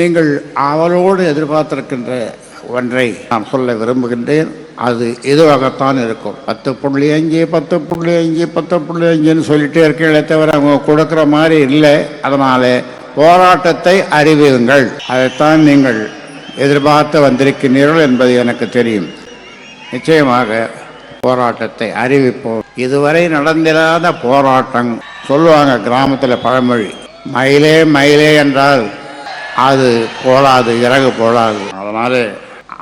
நீங்கள் அவளோடு எதிர்பார்த்திருக்கின்ற ஒன்றை நான் சொல்ல விரும்புகின்றேன். அது இதுவாகத்தான் இருக்கும். பத்து புள்ளி அஞ்சு பத்து புள்ளி அஞ்சு பத்து புள்ளி அஞ்சுன்னு சொல்லிட்டே இருக்கீங்களே தவிர அவங்க கொடுக்குற மாதிரி இல்லை. அதனால போராட்டத்தை அறிவியுங்கள். அதைத்தான் நீங்கள் எதிர்பார்த்து வந்திருக்கிறீர்கள் என்பது எனக்கு தெரியும். நிச்சயமாக போராட்டத்தை அறிவிப்போம். இதுவரை நடந்திராத போராட்டம் சொல்லுவாங்க கிராமத்தில் பழமொழி மயிலே மயிலே என்றால் அது போடாது இறகு போடாது அதனால்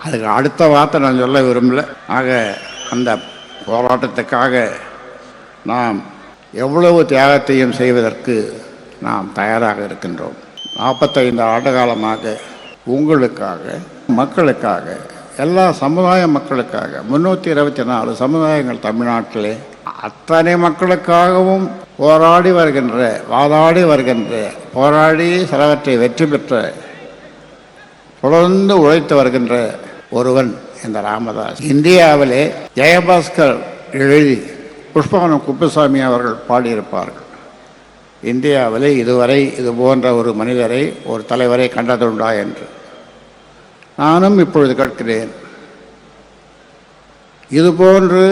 அதுக்கு அடுத்த வார்த்தை நான் சொல்ல விரும்பல. ஆக அந்த போராட்டத்துக்காக நாம் எவ்வளவு தியாகத்தையும் செய்வதற்கு நாம் தயாராக இருக்கின்றோம். நாற்பத்தைந்து ஆண்டு காலமாக உங்களுக்காக மக்களுக்காக எல்லா சமுதாய மக்களுக்காக முன்னூற்றி இருபத்தி நாலு சமுதாயங்கள் தமிழ்நாட்டிலே அத்தனை மக்களுக்காகவும் போராடி வருகின்ற வாதாடி வருகின்ற போராடி சிலவற்றை வெற்றி பெற்ற தொடர்ந்து உழைத்து வருகின்ற ஒருவன் இந்த ராமதாஸ். இந்தியாவிலே ஜெயபாஸ்கர் எழுதி புஷ்பவனம் குப்புசாமி அவர்கள் பாடியிருப்பார்கள். இந்தியாவிலே இதுவரை இது போன்ற ஒரு மனிதரை ஒரு தலைவரை கண்டதுண்டா என்று. நானும் இப்பொழுது கேட்கிறேன். இதுபோன்று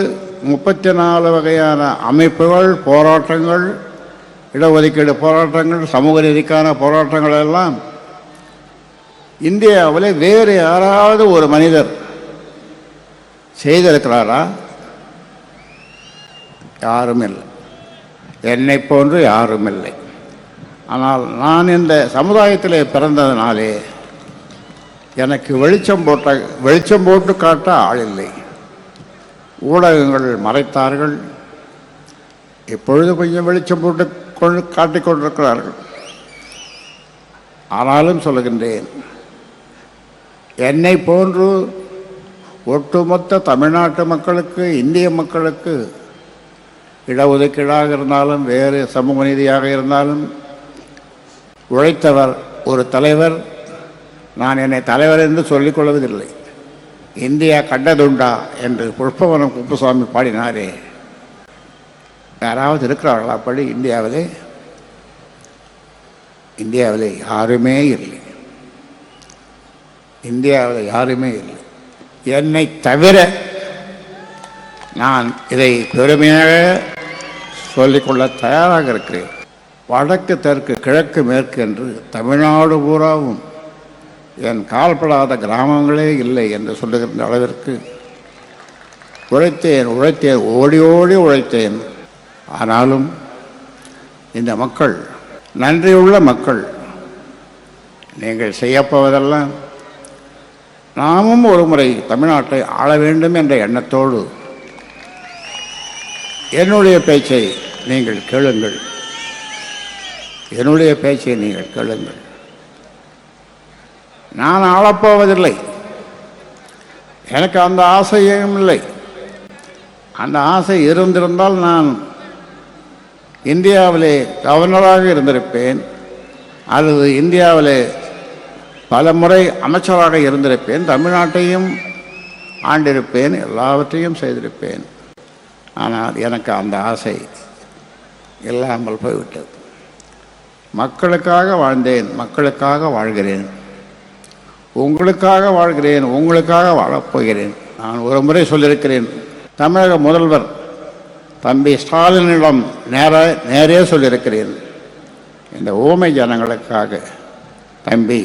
முப்பத்தி நாலு வகையான அமைப்புகள் போராட்டங்கள் இடஒதுக்கீடு போராட்டங்கள் சமூக ரீதிக்கான போராட்டங்கள் எல்லாம் இந்தியாவில் வேறு யாராவது ஒரு மனிதர் செய்திருக்கிறாரா? யாரும் இல்லை. என்னை போன்று யாரும் இல்லை. ஆனால் நான் இந்த சமுதாயத்தில் பிறந்ததினாலே எனக்கு வெளிச்சம் போட்ட வெளிச்சம் போட்டு காட்ட ஆள் இல்லை. ஊடகங்கள் மறைத்தார்கள். இப்பொழுது கொஞ்சம் வெளிச்சம் போட்டு கொண்டு காட்டிக்கொண்டிருக்கிறார்கள் ஆனாலும் சொல்லுகின்றேன் என்னை போன்று ஒட்டுமொத்த தமிழ்நாட்டு மக்களுக்கு இந்திய மக்களுக்கு இடஒதுக்கீடாக இருந்தாலும் வேறு சமூக நீதியாக இருந்தாலும் உழைத்தவர் ஒரு தலைவர். நான் என்னை தலைவர் என்று சொல்லிக்கொள்வதில்லை இந்தியா கண்டதுண்டா என்று புஷ்பவனம் குப்புசாமி பாடினாரே. யாராவது இருக்கிறார்களா அப்படி இந்தியாவிலே? இந்தியாவில் யாருமே இல்லை. இந்தியாவில் யாருமே இல்லை. என்னை தவிர நான் இதை பெருமையாக சொல்லிக்கொள்ள தயாராக இருக்கிறேன். வடக்கு தெற்கு கிழக்கு மேற்கு என்று தமிழ்நாடு பூராவும் என் கால்படாத கிராமங்களே இல்லை என்று சொல்லுகின்ற அளவிற்கு உழைத்தேன் உழைத்தேன் ஓடி ஓடி உழைத்தேன். ஆனாலும் இந்த மக்கள் நன்றியுள்ள மக்கள் நீங்கள் செய்யப்போவதெல்லாம் நாமும் ஒரு முறை தமிழ்நாட்டை ஆள வேண்டும் என்ற எண்ணத்தோடு என்னுடைய பேச்சை நீங்கள் கேளுங்கள். என்னுடைய பேச்சை நீங்கள் கேளுங்கள். நான் ஆளப்போவதில்லை. எனக்கு அந்த ஆசையும் இல்லை. அந்த ஆசை இருந்திருந்தால் நான் இந்தியாவிலே கவர்னராக இருந்திருப்பேன். அல்லது இந்தியாவிலே பல முறை அமைச்சராக இருந்திருப்பேன். தமிழ்நாட்டையும் ஆண்டிருப்பேன். எல்லாவற்றையும் செய்திருப்பேன். ஆனால் எனக்கு அந்த ஆசை இல்லாமல் போய்விட்டது. மக்களுக்காக வாழ்ந்தேன். மக்களுக்காக வாழ்கிறேன். உங்களுக்காக வாழ்கிறேன் உங்களுக்காக வாழப்போகிறேன் நான் ஒரு முறை சொல்லியிருக்கிறேன் தமிழக முதல்வர் தம்பி ஸ்டாலினிடம் நேர நேரே சொல்லியிருக்கிறேன். இந்த ஊமை ஜனங்களுக்காக தம்பி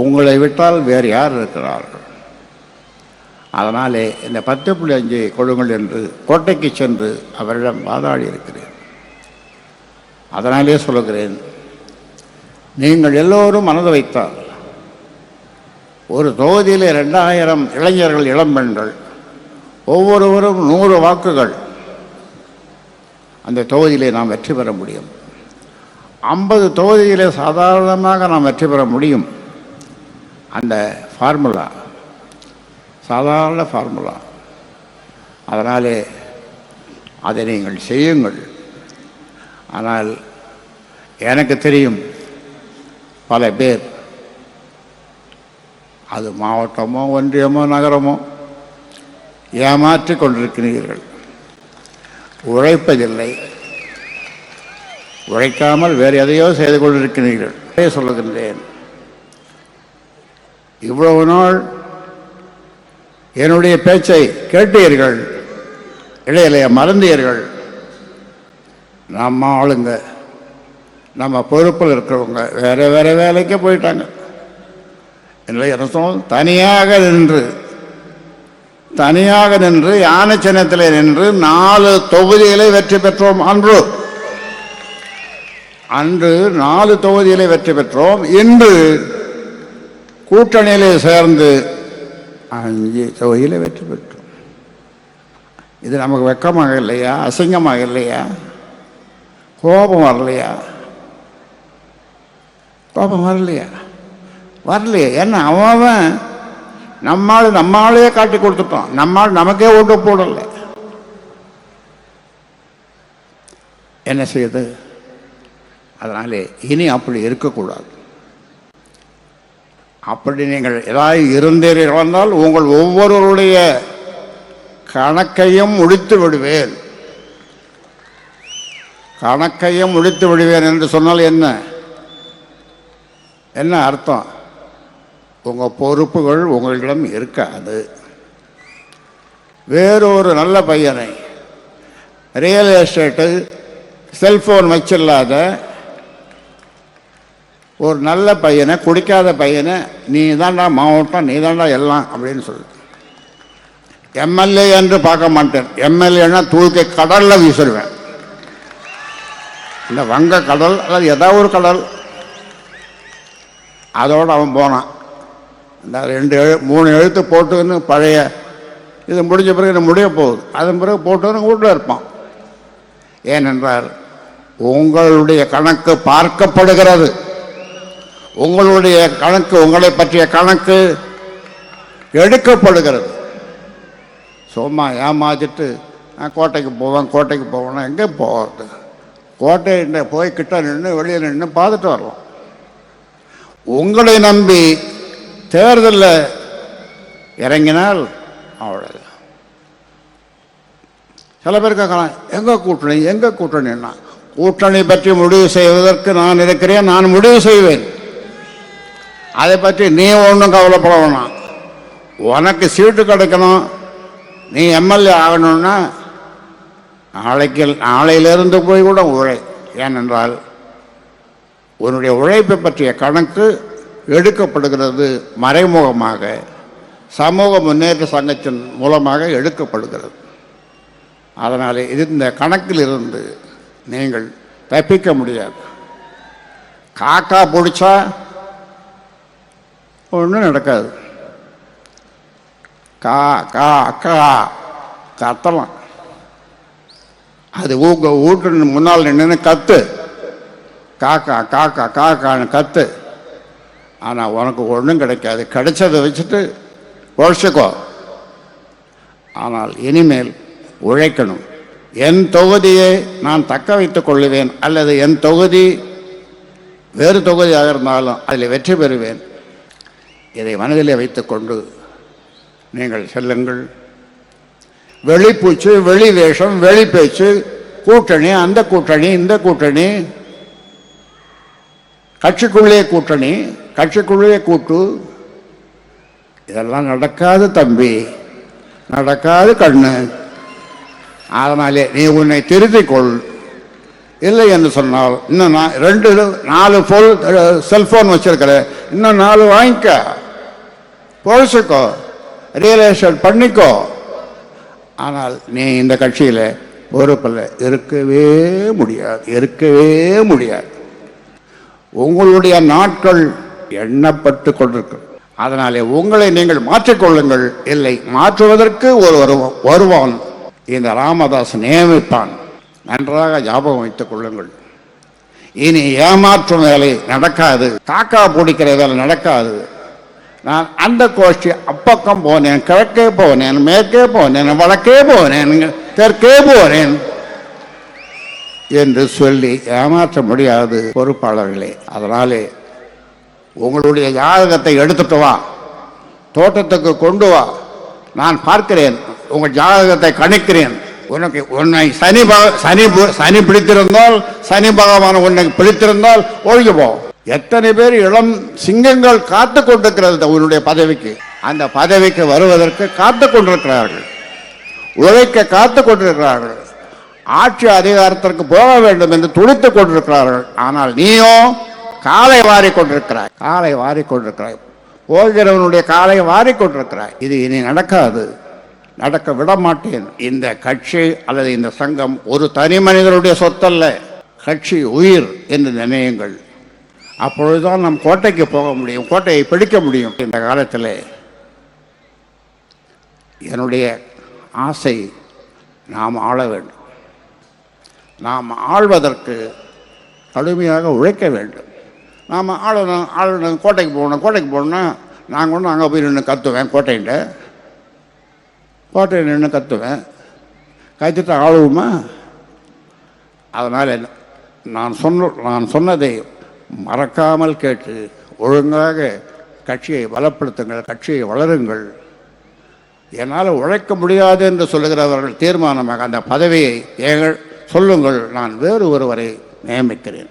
உங்களை விட்டால் வேறு யார் இருக்கிறார்கள்? அதனாலே இந்த பத்து புள்ளி அஞ்சு கொடுங்கள் என்று கோட்டைக்கு சென்று அவரிடம் வாதாடி இருக்கிறேன். அதனாலே சொல்லுகிறேன் நீங்கள் எல்லோரும் மனது வைத்தால் ஒரு தொகுதியில் ரெண்டாயிரம் இளைஞர்கள் இளம்பெண்கள் ஒவ்வொருவரும் நூறு வாக்குகள். அந்த தொகுதியிலே நாம் வெற்றி பெற முடியும். ஐம்பது தொகுதியிலே சாதாரணமாக நாம் வெற்றி பெற முடியும். அந்த ஃபார்முலா சாதாரண ஃபார்முலா. அதனாலே அதை நீங்கள் செய்யுங்கள். ஆனால் எனக்கு தெரியும் பல பேர் அது மாவட்டமோ ஒன்றியமோ நகரமோ ஏமாற்றி கொண்டிருக்கிறீர்கள். உழைப்பதில்லை. உழைக்காமல் வேறு எதையோ செய்து கொண்டிருக்கிறீர்கள். சொல்லுகின்றேன். இவ்வளவு நாள் என்னுடைய பேச்சை கேட்டீர்கள். இடையிலைய மறந்தீர்கள். நம்ம ஆளுங்க நம்ம பொறுப்பில் இருக்கிறவங்க வேறு வேறு வேலைக்கே போயிட்டாங்க. எனவே என்ன தனியாக நின்று தனியாக நின்று யானை சின்னத்தில் நின்று நாலு தொகுதிகளை வெற்றி பெற்றோம். அன்று அன்று நாலு தொகுதிகளை வெற்றி பெற்றோம். இன்று கூட்டணியிலே சேர்ந்து அஞ்சு தொகுதியில் வெற்றி பெற்றோம். இது நமக்கு வெக்கமாக இல்லையா? அசிங்கமாக இல்லையா? கோபம் வரலையா? கோபம் வரலையா? வரலையே. ஏன்னா அவன் நம்மால் நம்மாலேயே காட்டி கொடுத்துட்டோம் நம்மால் நமக்கே ஓட்டு போடலை. என்ன செய்யுது? அதனால் இனி அப்படி இருக்கக்கூடாது. அப்படி நீங்கள் ஏதாவது இருந்தீர்கள் வந்தால் உங்கள் ஒவ்வொருவருடைய கணக்கையும் முடித்து விடுவேன். கணக்கையும் முடித்து விடுவேன் என்று சொன்னால் என்ன? என்ன அர்த்தம்? உங்கள் பொறுப்புகள் உங்களிடம் இருக்காது. வேறொரு நல்ல பையனை ரியல் எஸ்டேட்டு செல்ஃபோன் வச்சில்லாத ஒரு நல்ல பையனை குடிக்காத பையனை நீ தான்டா மாவட்டம் நீ தான்டா எல்லாம் அப்படின்னு சொல்லு. எம்எல்ஏ என்று பார்க்க மாட்டேன். எம்எல்ஏன்னா தூக்கி கடலில் வீசிடுவேன் இந்த வங்க கடல் அல்லது ஏதாவது ஒரு கடல். அதோடு அவன் போனான். இந்த ரெண்டு எழு மூணு எழுத்து போட்டுன்னு பழைய இது முடிஞ்ச பிறகு இது முடிய போகுது. அதன் பிறகு போட்டுன்னு வீட்டில் இருப்பான். ஏனென்றால் உங்களுடைய கணக்கு பார்க்கப்படுகிறது. உங்களுடைய கணக்கு உங்களை பற்றிய கணக்கு எடுக்கப்படுகிறது. சும்மா ஏமாத்திட்டு நான் கோட்டைக்கு போவேன் கோட்டைக்கு போவேன்னா எங்கே போகிறது கோட்டை போய் கிட்ட நின்று வெளியே நின்று பார்த்துட்டு வரலாம். உங்களை நம்பி தேர்தலில் இறங்கினால் அவ்வளோதான் சில பேர் கேட்கலாம் எங்கே கூட்டணி? எங்க கூட்டணின்னா கூட்டணி பற்றி முடிவு செய்வதற்கு நான் இருக்கிறேன் நான் முடிவு செய்வேன். அதை பற்றி நீ ஒன்றும் கவலைப்பட வேணாம். உனக்கு சீட்டு கிடைக்கணும். நீ எம்எல்ஏ ஆகணும்னா நாளைக்கு நாளையிலிருந்து போய் கூட உழை. ஏனென்றால் உன்னுடைய உழைப்பை பற்றிய கணக்கு எடுக்கப்படுகிறது மறைமுகமாக சமூக முன்னேற்ற சங்கத்தின் மூலமாக எடுக்கப்படுகிறது. அதனால் இந்த கணக்கிலிருந்து நீங்கள் தப்பிக்க முடியாது. காக்கா பிடிச்சா ஒன்றும் நடக்காது. கா கா கா கத்தலாம். அது ஊக்க வீட்டு முன்னால் நின்று கத்து. காக்கா காக்கா காக்கான்னு கத்து. ஆனால் உனக்கு ஒன்றும் கிடைக்காது. கிடைச்சதை வச்சுட்டு உழைச்சிக்கோ. ஆனால் இனிமேல் உழைக்கணும். என் தொகுதியை நான் தக்க வைத்துக் கொள்ளுவேன் அல்லது என் தொகுதி வேறு தொகுதியாக இருந்தாலும் அதில் வெற்றி பெறுவேன். இதை மனதிலே வைத்துக்கொண்டு நீங்கள் செல்லுங்கள். வெளிப்பூச்சு வெளி வேஷம் வெளி பேச்சு கூட்டணி அந்த கூட்டணி இந்த கூட்டணி கட்சிக்குள்ளே கூட்டணி கட்சிக்குள்ளே கூட்டு. இதெல்லாம் நடக்காது தம்பி. நடக்காது கண்ணு. அதனாலே நீ உன்னை திருத்திக் கொள் இல்லை என்று சொன்னால் இன்னும் நான் ரெண்டு நாலு ஃபோல் செல்ஃபோன் வச்சிருக்கிற இன்னும் நாலு வாங்கிக்க. பொழைச்சிக்கோ ரியல் எஸ்டேட் பண்ணிக்கோ. ஆனால் நீ இந்த கட்சியில் பொறுப்பில் இருக்கவே முடியாது. இருக்கவே முடியாது. உங்களுடைய நாட்கள் எண்ணப்பட்டு கொண்டிருக்கும். அதனாலே உங்களை நீங்கள் மாற்றிக்கொள்ளுங்கள் இல்லை மாற்றுவதற்கு ஒரு வருவான். இந்த ராமதாஸ் நியமிப்பான். நன்றாக ஞாபகம் வைத்துக் கொள்ளுங்கள். இனி ஏமாற்றும் வேலை நடக்காது. காக்கா பிடிக்கிற வேலை நடக்காது. நான் அந்த கோஷ்டி அப்பக்கம் போனேன் கிழக்கே போனேன் மேற்கே போனேன் வடக்கே போனேன் தெற்கே போனேன். என்று சொல்லி ஏமாற்ற முடியாது பொறுப்பாளர்களே. அதனாலே உங்களுடைய ஜாதகத்தை எடுத்துட்டு வா. தோட்டத்துக்கு கொண்டு வா. நான் பார்க்கிறேன். உங்கள் ஜாதகத்தை கணிக்கிறேன். உனக்கு உன்னை சனி பக- சனி பு- சனி பிடித்திருந்தால் சனி பகவான் உன்னை பிடித்திருந்தால் ஒழுகி போ. எத்தனை பேர் இளம் சிங்கங்கள் காத்து கொண்டிருக்கிறது உன்னுடைய பதவிக்கு. அந்த பதவிக்கு வருவதற்கு காத்து கொண்டிருக்கிறார்கள். உழைக்க காத்து கொண்டிருக்கிறார்கள். ஆட்சி அதிகாரத்திற்கு போக வேண்டும் என்று துடித்துக் கொண்டிருக்கிறார்கள். ஆனால் நீயோ காலை வாரி கொண்டிருக்கிறாய். காலை வாரி கொண்டிருக்கிறாய். போகிறவனுடைய காலை வாரி கொண்டிருக்கிறாய். இது இனி நடக்காது. நடக்க விட மாட்டேன் இந்த கட்சி அல்லது இந்த சங்கம் ஒரு தனி மனிதனுடைய சொத்தல்ல. கட்சி உயிர் என்று நினையுங்கள். அப்பொழுதுதான் நம் கோட்டைக்கு போக முடியும். கோட்டையை பிடிக்க முடியும். இந்த காலத்தில் என்னுடைய ஆசை நாம் ஆள வேண்டும். நாம் ஆள்வதற்கு கடுமையாக உழைக்க வேண்டும். நாம் ஆளணும் ஆளணும் கோட்டைக்கு போகணும் கோட்டைக்கு போகணும்னா நாங்கள் ஒன்று அங்கே போய் நின்று கத்துவேன் கோட்டையிட்ட கோட்டையில் நின்று கத்துவேன். கத்துட்டு ஆளுவோமா அதனால் நான் சொன்ன நான் சொன்னதை மறக்காமல் கேட்டு ஒழுங்காக கட்சியை பலப்படுத்துங்கள் கட்சியை வளருங்கள். என்னால் உழைக்க முடியாது என்று சொல்லுகிறவர்கள் தீர்மானமாக அந்த பதவியை எங்கள் சொல்லுங்கள் நான் வேறு ஒருவரை நியமிக்கிறேன்.